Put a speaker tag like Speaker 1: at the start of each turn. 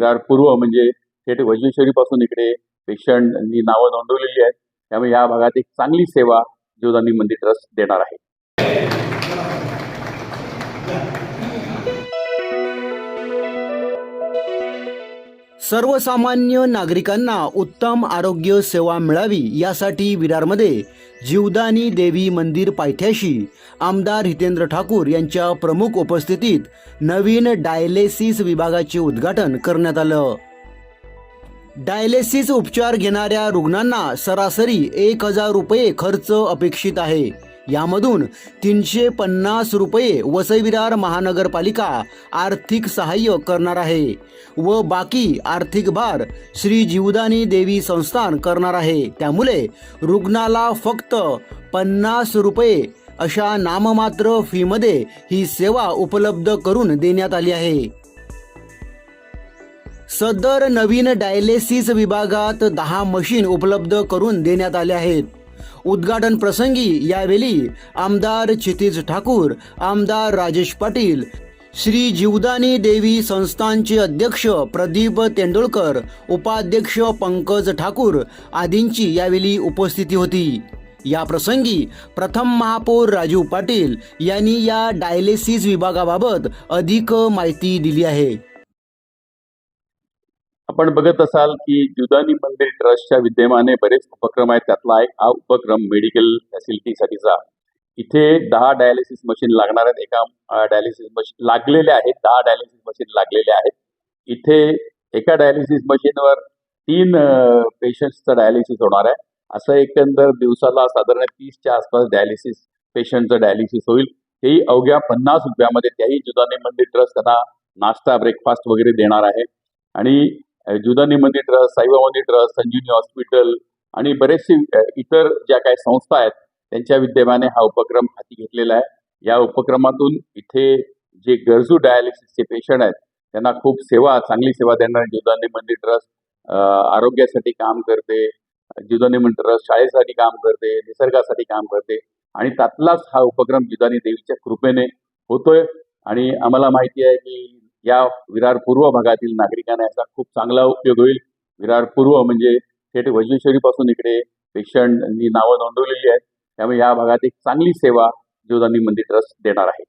Speaker 1: विरार पूर्व म्हणजे थेट वज्रेश्वरीपासून इकडे पेशंटनी नावं नोंदवलेली आहेत. त्यामुळे या भागात एक चांगली सेवा जीवदानी मंदिर ट्रस्ट देणार आहे.
Speaker 2: सर्वसामान्य नागरिकांना उत्तम आरोग्य सेवा मिळावी यासाठी विरारमध्ये जीवदानी देवी मंदिर पायथ्याशी आमदार हितेंद्र ठाकूर यांच्या प्रमुख उपस्थितीत नवीन डायलेसिस विभागाचे उद्घाटन करण्यात आलं. डायलेसिस उपचार घेणाऱ्या रुग्णांना सरासरी एक हजार रुपये खर्च अपेक्षित आहे. यामधून तीनशे पन्नास रुपये वसई विरार महानगरपालिका आर्थिक सहाय्य करणार आहे व बाकी आर्थिक भार श्री जीवदानी देवी संस्थान करणार आहे. त्यामुळे रुग्णाला फक्त पन्नास रुपये अशा नाममात्र फीमध्ये ही सेवा उपलब्ध करून देण्यात आली आहे. सदर नवीन डायलेसिस विभागात दहा मशीन उपलब्ध करून देण्यात आल्या आहेत. उद्घाटन प्रसंगी यावेळी आमदार क्षितिज ठाकूर आमदार राजेश पाटील श्री जीवदानी देवी संस्थानचे अध्यक्ष प्रदीप तेंडुलकर उपाध्यक्ष पंकज ठाकूर आदींची यावेळी उपस्थिती होती. या प्रसंगी प्रथम महापौर राजीव पाटील यांनी या डायलेसिस विभागाबाबत अधिक माहिती दिली आहे.
Speaker 1: आपण बघत असाल की जुदानी मंदिर ट्रस्टच्या विद्यमाने बरेच उपक्रम आहेत. त्यातला एक हा उपक्रम मेडिकल फॅसिलिटीसाठीचा. इथे दहा डायलिसिस मशीन लागणार आहेत. एका डायलिसिस मशीन लागलेल्या आहेत. दहा डायलिसिस मशीन लागलेल्या आहेत. इथे एका डायलिसिस मशीनवर तीन पेशंट्सचं डायलिसिस होणार आहे. असं एकंदर दिवसाला साधारण तीसच्या आसपास डायलिसिस पेशंटचं डायलिसिस होईल. तेही अवघ्या पन्नास रुपयामध्ये. त्याही जुदानी मंदिर ट्रस्ट त्यांना नाश्ता ब्रेकफास्ट वगैरे देणार आहे. आणि अ, जुदानी मंदिर ट्रस्ट साईबाबांनी ट्रस्ट संजीवनी हॉस्पिटल आणि बरेचसे इतर ज्या काही संस्था आहेत त्यांच्या विद्यमाने हा उपक्रम हाती घेतलेला आहे. या उपक्रमातून इथे जे गरजू डायलिसिसचे पेशंट आहेत त्यांना खूप सेवा चांगली सेवा देणार जुदानी मंदिर ट्रस्ट आरोग्यासाठी काम करते. जुदानी मंदिर ट्रस्ट शाळेसाठी काम करते निसर्गासाठी काम करते. आणि त्यातलाच हा उपक्रम जुदानी देवीच्या कृपेने होतोय. आणि आम्हाला माहिती आहे की या विरार पूर्व भागातील नागरिकांना याचा खूप चांगला उपयोग होईल. विरार पूर्व म्हणजे थेट वज्रेश्वरीपासून इकडे पेशंटनी नावं नोंदवलेली आहेत. त्यामुळे या भागात एक चांगली सेवा जीवदानी मंदिर ट्रस्ट देणार आहे.